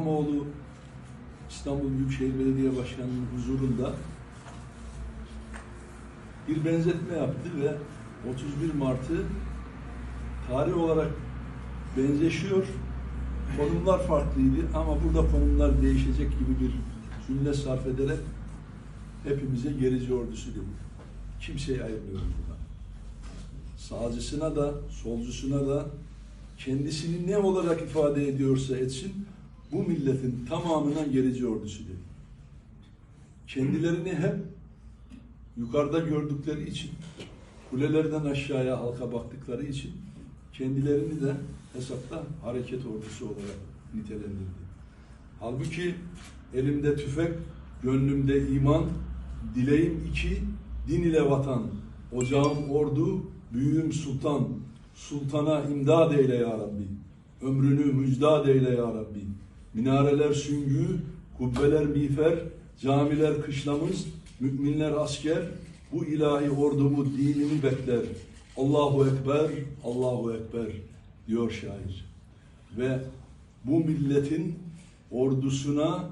İmamoğlu İstanbul Büyükşehir Belediye Başkanı'nın huzurunda bir benzetme yaptı ve 31 Mart'ı tarih olarak benzeşiyor. Konumlar farklıydı ama burada konumlar değişecek gibi bir cümle sarf ederek hepimize gerici ordusu dedi. Kimseyi ayırmıyorum burada. Sağcısına da, solcusuna da kendisini ne olarak ifade ediyorsa etsin bu milletin tamamına gerici ordusu dedi. Kendilerini hep yukarıda gördükleri için kulelerden aşağıya halka baktıkları için kendilerini de hesapta hareket ordusu olarak nitelendirdi. Halbuki elimde tüfek, gönlümde iman, dileğim iki, din ile vatan, ocağım ordu, büyüğüm sultan, sultana imdad eyle ya Rabbi, ömrünü müjdat eyle ya Rabbi, minareler süngü, kubbeler miğfer, camiler kışlamız, müminler asker, bu ilahi ordumu dinimi bekler. Allahu Ekber, Allahu Ekber diyor şair. Ve bu milletin ordusuna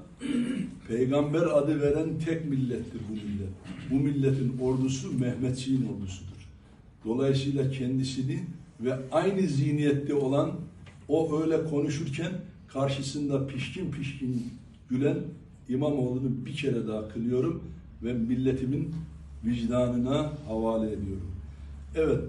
peygamber adı veren tek millettir bu millet. Bu milletin ordusu Mehmetçiğin ordusudur. Dolayısıyla kendisini ve aynı zihniyette olan o öyle konuşurken karşısında pişkin pişkin gülen İmamoğlu'nu bir kere daha kınıyorum ve milletimin vicdanına havale ediyorum. Evet,